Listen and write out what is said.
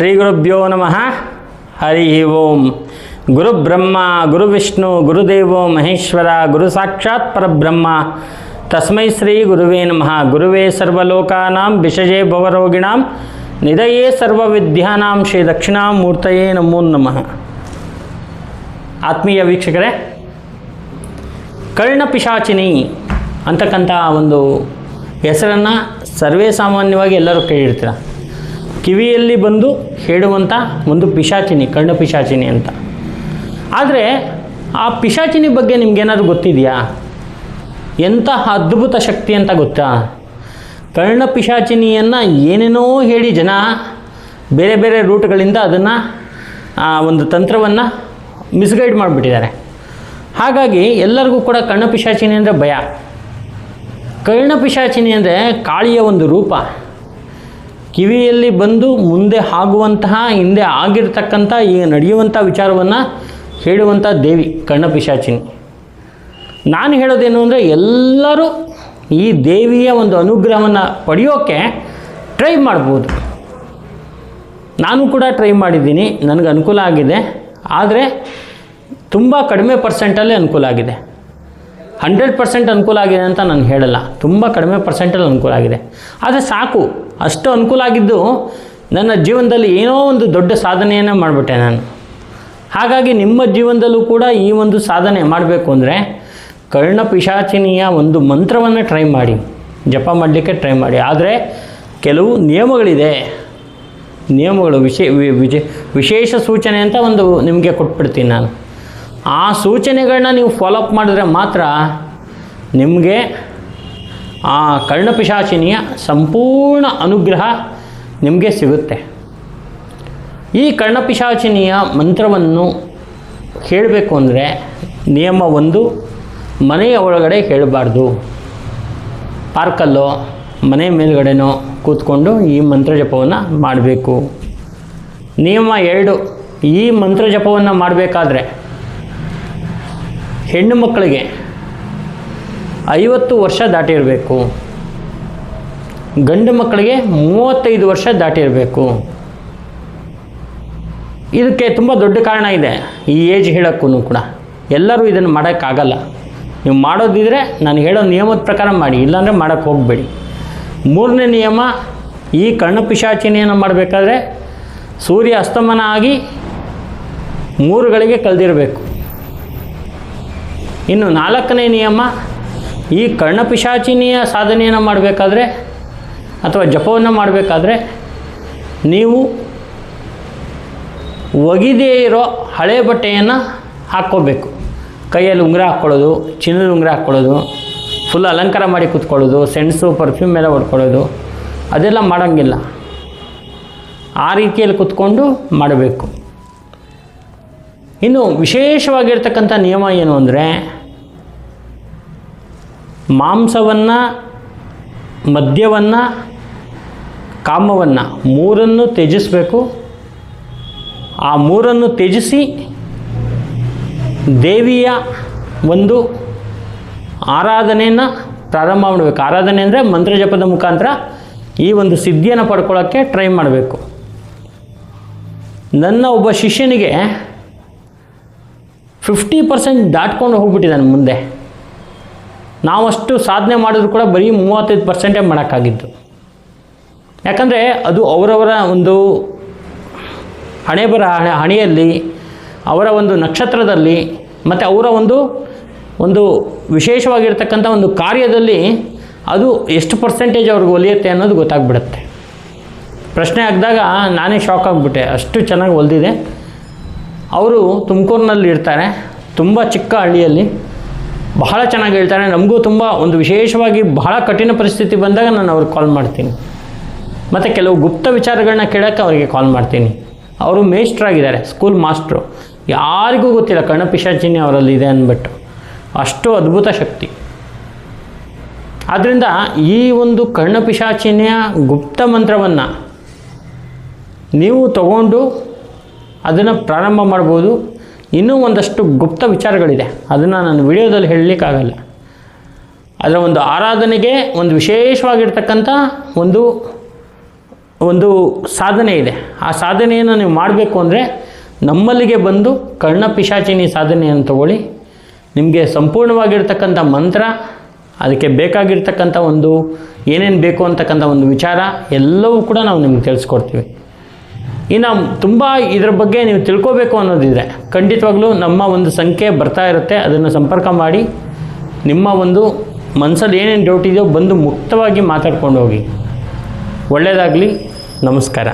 ಶ್ರೀ ಗುರುಭ್ಯೋ ನಮಃ. ಹರಿ ಓಂ. ಗುರು ಬ್ರಹ್ಮ, ಗುರು ವಿಷ್ಣು ಗುರುದೇವೋ ಮಹೇಶ್ವರ, ಗುರು ಸಾಕ್ಷಾತ್ ಪರಬ್ರಹ್ಮ. ತಸ್ಮೈ ಶ್ರೀ ಗುರುವೇ ನಮಃ. ಗುರುವೇ ಸರ್ವಲೋಕಾನಾಂ ವಿಷಜೇ ಭವರೋಗಿಣಾಂ ನಿಧಯೇ ಸರ್ವವಿದ್ಯಾನಾಂ, ಶ್ರೀ ದಕ್ಷಿಣಾಮೂರ್ತಯೇ ನಮೋ ನಮಃ. ಆತ್ಮೀಯ ವೀಕ್ಷಕರೇ ಕರ್ಣಪಿಶಾಚಿನಿ ಅಂತಕ್ಕಂಥ ಒಂದು ಹೆಸರನ್ನು ಸರ್ವೇ ಸಾಮಾನ್ಯವಾಗಿ ಎಲ್ಲರೂ ಕೇಳಿರ್ತೀರ. ಕಿವಿಯಲ್ಲಿ ಬಂದು ಹೇಳುವಂಥ ಒಂದು ಪಿಶಾಚಿನಿ, ಕರ್ಣ ಪಿಶಾಚಿನಿ ಅಂತ. ಆದರೆ ಆ ಪಿಶಾಚಿನಿ ಬಗ್ಗೆ ನಿಮ್ಗೇನಾದ್ರು ಗೊತ್ತಿದೆಯಾ? ಎಂಥ ಅದ್ಭುತ ಶಕ್ತಿ ಅಂತ ಗೊತ್ತಾ? ಕರ್ಣ ಪಿಶಾಚಿನಿಯನ್ನು ಏನೇನೋ ಹೇಳಿ ಜನ ಬೇರೆ ಬೇರೆ ರೂಟ್ಗಳಿಂದ ಅದನ್ನು ಒಂದು ತಂತ್ರವನ್ನು ಮಿಸ್ಗೈಡ್ ಮಾಡಿಬಿಟ್ಟಿದ್ದಾರೆ. ಹಾಗಾಗಿ ಎಲ್ಲರಿಗೂ ಕೂಡ ಕರ್ಣ ಪಿಶಾಚಿನಿ ಅಂದರೆ ಭಯ. ಕರ್ಣ ಪಿಶಾಚಿನಿ ಅಂದರೆ ಕಾಳಿಯ ಒಂದು ರೂಪ. ಕಿವಿಯಲ್ಲಿ ಬಂದು ಮುಂದೆ ಆಗುವಂತಹ ಹಿಂದೆ ಆಗಿರ್ತಕ್ಕಂಥ ಈಗ ನಡೆಯುವಂಥ ವಿಚಾರವನ್ನು ಹೇಳುವಂಥ ದೇವಿ ಕಣ್ಣಪಿಶಾಚಿನಿ ನಾನು ಹೇಳೋದೇನು ಅಂದರೆ, ಎಲ್ಲರೂ ಈ ದೇವಿಯ ಒಂದು ಅನುಗ್ರಹವನ್ನು ಪಡೆಯೋಕ್ಕೆ ಟ್ರೈ ಮಾಡ್ಬೋದು. ನಾನು ಕೂಡ ಟ್ರೈ ಮಾಡಿದ್ದೀನಿ, ನನಗೆ ಅನುಕೂಲ ಆಗಿದೆ. ಆದರೆ, ತುಂಬ ಕಡಿಮೆ ಪರ್ಸೆಂಟಲ್ಲೇ ಅನುಕೂಲ ಆಗಿದೆ. ಹಂಡ್ರೆಡ್ ಪರ್ಸೆಂಟ್ ಅನುಕೂಲ ಆಗಿದೆ ಅಂತ ನಾನು ಹೇಳಲ್ಲ. ತುಂಬ ಕಡಿಮೆ ಪರ್ಸೆಂಟಲ್ಲಿ ಅನುಕೂಲ ಆಗಿದೆ. ಆದರೆ ಸಾಕು, ಅಷ್ಟು ಅನುಕೂಲ ಆಗಿದ್ದು ನನ್ನ ಜೀವನದಲ್ಲಿ ಏನೋ ಒಂದು ದೊಡ್ಡ ಸಾಧನೆಯನ್ನು ಮಾಡಿಬಿಟ್ಟೆ ನಾನು. ಹಾಗಾಗಿ ನಿಮ್ಮ ಜೀವನದಲ್ಲೂ ಕೂಡ ಈ ಒಂದು ಸಾಧನೆ ಮಾಡಬೇಕು ಅಂದರೆ ಕರ್ಣ ಪಿಶಾಚಿನಿಯ ಒಂದು ಮಂತ್ರವನ್ನು ಟ್ರೈ ಮಾಡಿ. ಜಪ ಮಾಡಲಿಕ್ಕೆ ಟ್ರೈ ಮಾಡಿ. ಆದರೆ ಕೆಲವು ನಿಯಮಗಳಿದೆ. ನಿಯಮಗಳು ವಿಶೇ ವಿಶೇಷ ಸೂಚನೆ ಅಂತ ಒಂದು ನಿಮಗೆ ಕೊಟ್ಬಿಡ್ತೀನಿ ನಾನು. ಆ ಸೂಚನೆಗಳನ್ನ ನೀವು ಫಾಲೋಅಪ್ ಮಾಡಿದ್ರೆ ಮಾತ್ರ ನಿಮಗೆ ಆ ಕರ್ಣಪಿಶಾಚಿನಿಯ ಸಂಪೂರ್ಣ ಅನುಗ್ರಹ ನಿಮಗೆ ಸಿಗುತ್ತೆ. ಈ ಕರ್ಣಪಿಶಾಚಿನಿಯ ಮಂತ್ರವನ್ನು ಹೇಳಬೇಕು ಅಂದರೆ ನಿಯಮ ಒಂದು, ಮನೆಯ ಒಳಗಡೆ ಹೇಳಬಾರ್ದು. ಪಾರ್ಕಲ್ಲೋ, ಮನೆ ಮೇಲುಗಡೆನೋ ಕೂತ್ಕೊಂಡು ಈ ಮಂತ್ರ ಜಪವನ್ನು ಮಾಡಬೇಕು. ನಿಯಮ ಎರಡು, ಈ ಮಂತ್ರ ಜಪವನ್ನು ಮಾಡಬೇಕಾದ್ರೆ ಹೆಣ್ಣು ಮಕ್ಕಳಿಗೆ ಐವತ್ತು ವರ್ಷ ದಾಟಿರಬೇಕು. ಗಂಡು ಮಕ್ಕಳಿಗೆ ಮೂವತ್ತೈದು ವರ್ಷ ದಾಟಿರಬೇಕು. ಇದಕ್ಕೆ ತುಂಬ ದೊಡ್ಡ ಕಾರಣ ಇದೆ. ಈ ಏಜ್ ಹೇಳೋಕ್ಕೂ ಕೂಡ. ಎಲ್ಲರೂ ಇದನ್ನು ಮಾಡೋಕ್ಕಾಗಲ್ಲ. ನೀವು ಮಾಡೋದಿದ್ರೆ ನಾನು ಹೇಳೋ ನಿಯಮದ ಪ್ರಕಾರ ಮಾಡಿ, ಇಲ್ಲಾಂದರೆ ಮಾಡೋಕ್ಕೆ ಹೋಗಬೇಡಿ. ಮೂರನೇ ನಿಯಮ, ಈ ಕರ್ಣಪಿಶಾಚಿನಿಯನ್ನು ಮಾಡಬೇಕಾದ್ರೆ ಸೂರ್ಯ ಅಸ್ತಮನ ಆಗಿ ಮೂರುಗಳಿಗೆ ಕಳೆದಿರಬೇಕು ಇನ್ನು ನಾಲ್ಕನೇ ನಿಯಮ, ಈ ಕರ್ಣಪಿಶಾಚಿನಿಯ ಸಾಧನೆಯನ್ನು ಮಾಡಬೇಕಾದ್ರೆ ಅಥವಾ ಜಪವನ್ನು ಮಾಡಬೇಕಾದ್ರೆ ನೀವು ಒಗಿದೇ ಇರೋ ಹಳೆ ಬಟ್ಟೆಯನ್ನು ಹಾಕ್ಕೋಬೇಕು. ಕೈಯಲ್ಲಿ ಉಂಗುರ ಹಾಕ್ಕೊಳ್ಳೋದು, ಚಿನ್ನದ ಉಂಗುರ ಹಾಕ್ಕೊಳ್ಳೋದು ಫುಲ್ ಅಲಂಕಾರ ಮಾಡಿ ಕೂತ್ಕೊಳ್ಳೋದು ಸೆಂಟ್ಸು ಪರ್ಫ್ಯೂಮ್ ಎಲ್ಲ ಹೊಡ್ಕೊಳ್ಳೋದು, ಅದೆಲ್ಲ ಮಾಡೋಂಗಿಲ್ಲ. ಆ ರೀತಿಯಲ್ಲಿ ಕೂತ್ಕೊಂಡು ಮಾಡಬೇಕು. ಇನ್ನು ವಿಶೇಷವಾಗಿರ್ತಕ್ಕಂಥ ನಿಯಮ ಏನು ಅಂದರೆ ಮಾಂಸವನ್ನು, ಮದ್ಯವನ್ನು, ಕಾಮವನ್ನು ಮೂರನ್ನು ತ್ಯಜಿಸಬೇಕು. ಆ ಮೂರನ್ನು ತ್ಯಜಿಸಿ ದೇವಿಯ ಒಂದು ಆರಾಧನೆಯನ್ನು ಪ್ರಾರಂಭ ಮಾಡಬೇಕು. ಆರಾಧನೆ ಅಂದರೆ ಮಂತ್ರಜಪದ ಮುಖಾಂತರ ಈ ಒಂದು ಸಿದ್ಧಿಯನ್ನು ಪಡ್ಕೊಳ್ಳೋಕ್ಕೆ ಟ್ರೈ ಮಾಡಬೇಕು. ನನ್ನ ಒಬ್ಬ ಶಿಷ್ಯನಿಗೆ ಫಿಫ್ಟಿ ಪರ್ಸೆಂಟ್ ದಾಟ್ಕೊಂಡು ಹೋಗ್ಬಿಟ್ಟಿದ್ದಾನೆ ಮುಂದೆ. ನಾವಷ್ಟು ಸಾಧನೆ ಮಾಡಿದ್ರು ಕೂಡ ಬರೀ ಮೂವತ್ತೈದು ಪರ್ಸೆಂಟೇ ಮಾಡೋಕ್ಕಾಗಿದ್ದು ಯಾಕಂದರೆ ಅದು ಅವರವರ ಒಂದು ಹಣೆ ಬರ ಹಣೆ, ಹಣೆಯಲ್ಲಿ, ಅವರ ಒಂದು ನಕ್ಷತ್ರದಲ್ಲಿ, ಮತ್ತು ಅವರ ಒಂದು ಒಂದು ವಿಶೇಷವಾಗಿರ್ತಕ್ಕಂಥ ಒಂದು ಕಾರ್ಯದಲ್ಲಿ ಅದು ಎಷ್ಟು ಪರ್ಸೆಂಟೇಜ್ ಅವ್ರಿಗೆ ಒಲಿಯುತ್ತೆ ಅನ್ನೋದು ಗೊತ್ತಾಗ್ಬಿಡುತ್ತೆ. ಪ್ರಶ್ನೆ ಆಗಿದಾಗ ನಾನೇ ಶಾಕ್ ಆಗಿಬಿಟ್ಟೆ. ಅಷ್ಟು ಚೆನ್ನಾಗಿ ಹೊಲ್ದಿದೆ ಅವರು ತುಮಕೂರಿನಲ್ಲಿ ಇರ್ತಾರೆ. ತುಂಬ ಚಿಕ್ಕ ಹಳ್ಳಿಯಲ್ಲಿ. ಬಹಳ ಚೆನ್ನಾಗಿ ಹೇಳ್ತಾರೆ. ನಮಗೂ ತುಂಬ ಒಂದು ವಿಶೇಷವಾಗಿ ಬಹಳ ಕಠಿಣ ಪರಿಸ್ಥಿತಿ ಬಂದಾಗ ನಾನು ಅವ್ರಿಗೆ ಕಾಲ್ ಮಾಡ್ತೀನಿ. ಮತ್ತು ಕೆಲವು ಗುಪ್ತ ವಿಚಾರಗಳನ್ನ ಕೇಳೋಕ್ಕೆ ಅವರಿಗೆ ಕಾಲ್ ಮಾಡ್ತೀನಿ. ಅವರು ಮೇಸ್ಟ್ರಾಗಿದ್ದಾರೆ ಸ್ಕೂಲ್ ಮಾಸ್ಟ್ರು ಯಾರಿಗೂ ಗೊತ್ತಿಲ್ಲ ಕಣಪಿಶಾಚಿನಿ ಅವರಲ್ಲಿ ಇದೆ ಅಂದ್ಬಿಟ್ಟು. ಅಷ್ಟು ಅದ್ಭುತ ಶಕ್ತಿ. ಆದ್ದರಿಂದ ಈ ಒಂದು ಕರ್ಣಪಿಶಾಚಿನಿಯ ಗುಪ್ತ ಮಂತ್ರವನ್ನು ನೀವು ತಗೊಂಡು ಅದನ್ನು ಪ್ರಾರಂಭ ಮಾಡ್ಬೋದು. ಇನ್ನೂ ಒಂದಷ್ಟು ಗುಪ್ತ ವಿಚಾರಗಳಿದೆ. ಅದನ್ನು ನಾನು ವಿಡಿಯೋದಲ್ಲಿ ಹೇಳಲಿಕ್ಕಾಗಲ್ಲ. ಅದರ ಒಂದು ಆರಾಧನೆಗೆ ಒಂದು ವಿಶೇಷವಾಗಿರ್ತಕ್ಕಂಥ ಒಂದು ಒಂದು ಸಾಧನೆ ಇದೆ. ಆ ಸಾಧನೆಯನ್ನು ನೀವು ಮಾಡಬೇಕು ಅಂದರೆ ನಮ್ಮಲ್ಲಿಗೆ ಬಂದು ಕರ್ಣ ಪಿಶಾಚಿನಿ ಸಾಧನೆಯನ್ನು ತಗೊಳ್ಳಿ. ನಿಮಗೆ ಸಂಪೂರ್ಣವಾಗಿರ್ತಕ್ಕಂಥ ಮಂತ್ರ, ಅದಕ್ಕೆ ಬೇಕಾಗಿರ್ತಕ್ಕಂಥ ಒಂದು ಏನೇನು ಬೇಕು ಅಂತಕ್ಕಂಥ ಒಂದು ವಿಚಾರ ಎಲ್ಲವೂ ಕೂಡ ನಾವು ನಿಮ್ಗೆ ತಿಳಿಸ್ಕೊಡ್ತೀವಿ. ಇನ್ನು ತುಂಬ ಇದ್ರ ಬಗ್ಗೆ ನೀವು ತಿಳ್ಕೋಬೇಕು ಅನ್ನೋದಿದೆ ಖಂಡಿತವಾಗ್ಲೂ ನಮ್ಮ ಒಂದು ಸಂಖ್ಯೆ ಬರ್ತಾ ಇರುತ್ತೆ, ಅದನ್ನು ಸಂಪರ್ಕ ಮಾಡಿ. ನಿಮ್ಮ ಒಂದು ಮನಸ್ಸಲ್ಲಿ ಏನೇನು ಡೌಟ್ ಇದೆಯೋ ಬಂದು ಮುಕ್ತವಾಗಿ ಮಾತಾಡ್ಕೊಂಡು ಹೋಗಿ. ಒಳ್ಳೆಯದಾಗಲಿ ನಮಸ್ಕಾರ.